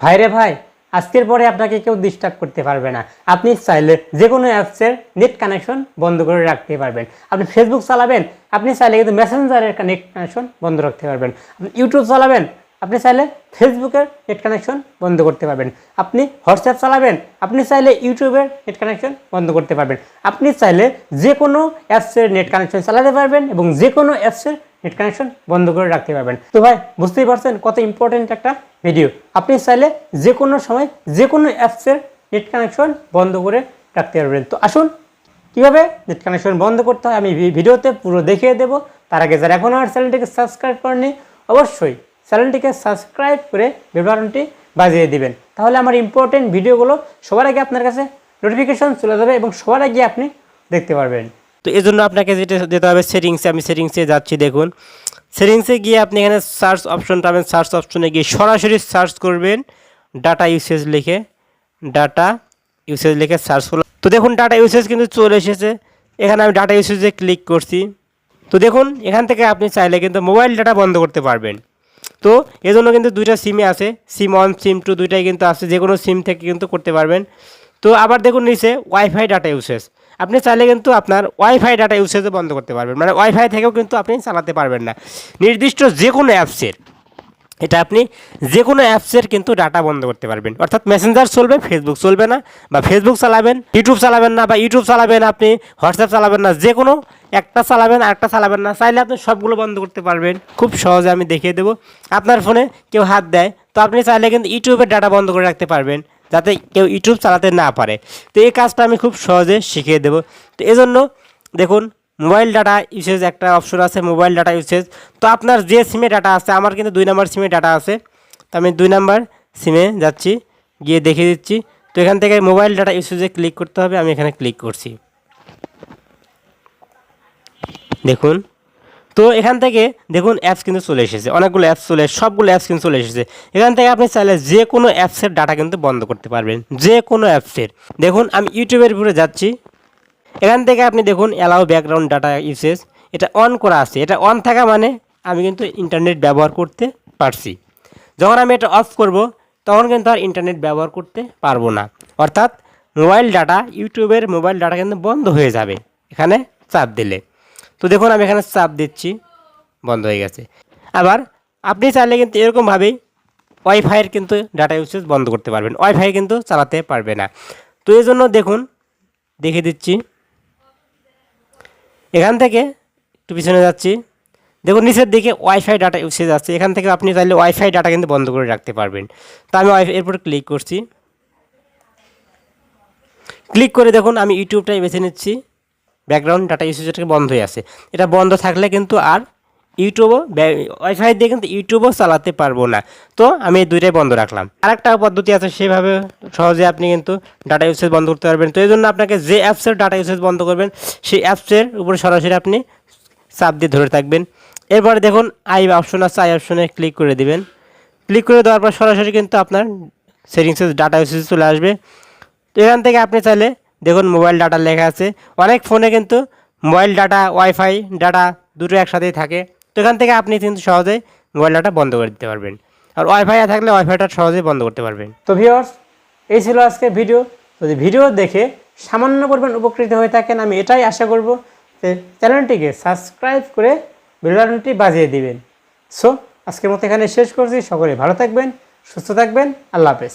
ভাইরে ভাই, আজকের পরে আপনাকে কেউ ডিস্টার্ব করতে পারবে না। আপনি চাইলে যে কোনো অ্যাপসের নেট কানেকশন বন্ধ করে রাখতে পারবেন। আপনি ফেসবুক চালাবেন, আপনি চাইলে কিন্তু মেসেঞ্জারের নেট কানেকশন বন্ধ রাখতে পারবেন। আপনি ইউটিউব চালাবেন, আপনি চাইলে ফেসবুকের নেট কানেকশন বন্ধ করতে পারবেন। আপনি হোয়াটসঅ্যাপ চালাবেন, আপনি চাইলে ইউটিউবের নেট কানেকশন বন্ধ করতে পারবেন। আপনি চাইলে যে কোনো অ্যাপসের নেট কানেকশন চালাতে পারবেন এবং যে কোনো অ্যাপসের নেট কানেকশন বন্ধ করে রাখতে পারবেন। তো ভাই, বুঝতেই পারছেন কত ইম্পর্টেন্ট একটা ভিডিও আপনি চাইলে যে কোনো সময় যে কোনো অ্যাপসের নেট কানেকশন বন্ধ করে রাখতে পারবেন। তো আসুন, কীভাবে নেট কানেকশন বন্ধ করতে হয় আমি ভিডিওতে পুরো দেখিয়ে দেবো। তার আগে যারা এখনও আমার চ্যানেলটিকে সাবস্ক্রাইব করেনি অবশ্যই চ্যানেলটিকে সাবস্ক্রাইব করে বিবরণটি বাজিয়ে দিবেন। তাহলে আমার ইম্পর্টেন্ট ভিডিওগুলো সবার আগে আপনার কাছে নোটিফিকেশন চলে যাবে এবং সবার আগে আপনি দেখতে পারবেন। তো এই জন্য আপনাকে যেটা যেতে হবে সেটিংসে আমি সেটিংসে যাচ্ছি, দেখুন। সেটিংসে গিয়ে আপনি এখানে সার্চ অপশন পাবেন। সার্চ অপশনে গিয়ে সরাসরি সার্চ করবেন ডাটা ইউসেজ লিখে। ডাটা ইউসেজ লিখে সার্চ করলাম। তো দেখুন ডাটা ইউসেজ কিন্তু চলে এসেছে। এখানে আমি ডাটা ইউসেজে ক্লিক করছি। তো দেখুন, এখান থেকে আপনি চাইলে কিন্তু মোবাইল ডাটা বন্ধ করতে পারবেন। তো এজন্য কিন্তু দুইটা সিমে আছে। সিম ওয়ান সিম টু দুইটাই কিন্তু আছে। যে কোনো সিম থেকে কিন্তু করতে পারবেন। তো আবার দেখুন নিচে ওয়াইফাই ডাটা ইউসেজ আপনি চাইলে কিন্তু আপনার ওয়াইফাই ডাটা ইউসেজও বন্ধ করতে পারবেন। মানে ওয়াইফাই থেকেও কিন্তু আপনি চালাতে পারবেন না। নির্দিষ্ট যে কোনো অ্যাপসের এটা আপনি যে কোনো অ্যাপসের কিন্তু ডাটা বন্ধ করতে পারবেন। অর্থাৎ মেসেঞ্জার চলবে ফেসবুক চলবে না, বা ফেসবুক চালাবেন ইউটিউব চালাবেন না, বা ইউটিউব চালাবেন আপনি হোয়াটসঅ্যাপ চালাবেন না যে কোনো একটা চালাবেন, আরেকটা চালাবেন না, চাইলে আপনি সবগুলো বন্ধ করতে পারবেন। খুব সহজে আমি দেখিয়ে দেবো। আপনার ফোনে কেউ হাত দেয়, তো আপনি চাইলে কিন্তু ইউটিউবের ডাটা বন্ধ করে রাখতে পারবেন। যাতে কেউ ইউটিউব চালাতে না পারে। তো এই কাজটা আমি খুব সহজে শিখিয়ে দেবো। তো এজন্য দেখুন, মোবাইল ডাটা ইউসেজ একটা অপশন আছে, মোবাইল ডাটা ইউসেজ তো আপনার যে সিমে ডাটা আছে, আমার কিন্তু দুই নাম্বার সিমে ডাটা আছে। তো আমি দুই নাম্বার সিমে যাচ্ছি, গিয়ে দেখিয়ে দিচ্ছি। তো এখান থেকে মোবাইল ডাটা ইউসেজে ক্লিক করতে হবে, আমি এখানে ক্লিক করছি। দেখুন তো এখান থেকে দেখুন অ্যাপস কিন্তু চলে এসেছে, অনেকগুলো অ্যাপস চলে, সবগুলো অ্যাপস কিন্তু চলে এসেছে। এখান থেকে আপনি চাইলে যে কোনো অ্যাপসের ডাটা কিন্তু বন্ধ করতে পারবেন, যে কোনো অ্যাপসের দেখুন, আমি ইউটিউবের উপরে যাচ্ছি। এখান থেকে আপনি দেখুন অ্যালাউ ব্যাকগ্রাউন্ড ডাটা ইউসেজ এটা অন করা আছে। এটা অন থাকা মানে আমি কিন্তু ইন্টারনেট ব্যবহার করতে পারছি। যখন আমি এটা অফ করব, তখন কিন্তু আর ইন্টারনেট ব্যবহার করতে পারব না। অর্থাৎ মোবাইল ডাটা ইউটিউবের মোবাইল ডাটা কিন্তু বন্ধ হয়ে যাবে। এখানে চাপ দিলে। তো দেখুন আমি এখানে চাপ দিচ্ছি। বন্ধ হয়ে গেছে। আবার আপনি চাইলে কিন্তু এরকমভাবেই ওয়াইফাইয়ের কিন্তু ডাটা ইউসেজ বন্ধ করতে পারবেন। ওয়াইফাই কিন্তু চালাতে পারবে না। তো এই জন্য দেখুন দেখে দিচ্ছি। এখান থেকে একটু পিছনে যাচ্ছি। দেখুন, নিচের দিকে ওয়াইফাই ডাটা ইউসেজ আছে। এখান থেকে আপনি চাইলে ওয়াইফাই ডাটা কিন্তু বন্ধ করে রাখতে পারবেন। তো আমি ওয়াইফাই এরপর ক্লিক করছি। ক্লিক করে দেখুন, আমি ইউটিউবটাই বেছে নিচ্ছি। ব্যাকগ্রাউন্ড ডাটা ইউসেজটাকে বন্ধ হয়ে আছে। এটা বন্ধ থাকলে কিন্তু আর ইউটিউবও ওয়াইফাই দিয়ে কিন্তু ইউটিউবও চালাতে পারব না। তো আমি এই দুইটাই বন্ধ রাখলাম। আরেকটা পদ্ধতি আছে, সেভাবে সহজে আপনি কিন্তু ডাটা ইউসেজ বন্ধ করতে পারবেন। তো এই জন্য আপনাকে যে অ্যাপসের ডাটা ইউসেজ বন্ধ করবেন, সেই অ্যাপসের উপরে সরাসরি আপনি চাপ দিয়ে ধরে থাকবেন। এরপরে দেখুন, আই অপশন আছে, আই অপশনে ক্লিক করে দিবেন। ক্লিক করে দেওয়ার পর সরাসরি কিন্তু আপনার সেটিংসে ডাটা ইউসেজ চলে আসবে। তো এখান থেকে আপনি চাইলে দেখুন মোবাইল ডাটা লেখা আছে। অনেক ফোনে কিন্তু মোবাইল ডাটা, ওয়াইফাই ডাটা দুটো একসাথেই থাকে। তো এখান থেকে আপনি কিন্তু সহজেই মোবাইল ডাটা বন্ধ করে দিতে পারবেন। আর ওয়াইফাই থাকলে ওয়াইফাইটা সহজেই বন্ধ করতে পারবেন। তো ভিওর্স এই ছিল আজকে ভিডিও। যদি ভিডিও দেখে সামান্য পরিমাণ উপকৃত হয়ে থাকেন, আমি এটাই আশা করব যে চ্যানেলটিকে সাবস্ক্রাইব করে বেলবাটনটি বাজিয়ে দিবেন। সো, আজকের মতো এখানে শেষ করছি। সকলে ভালো থাকবেন, সুস্থ থাকবেন। আল্লাহ হাফেজ।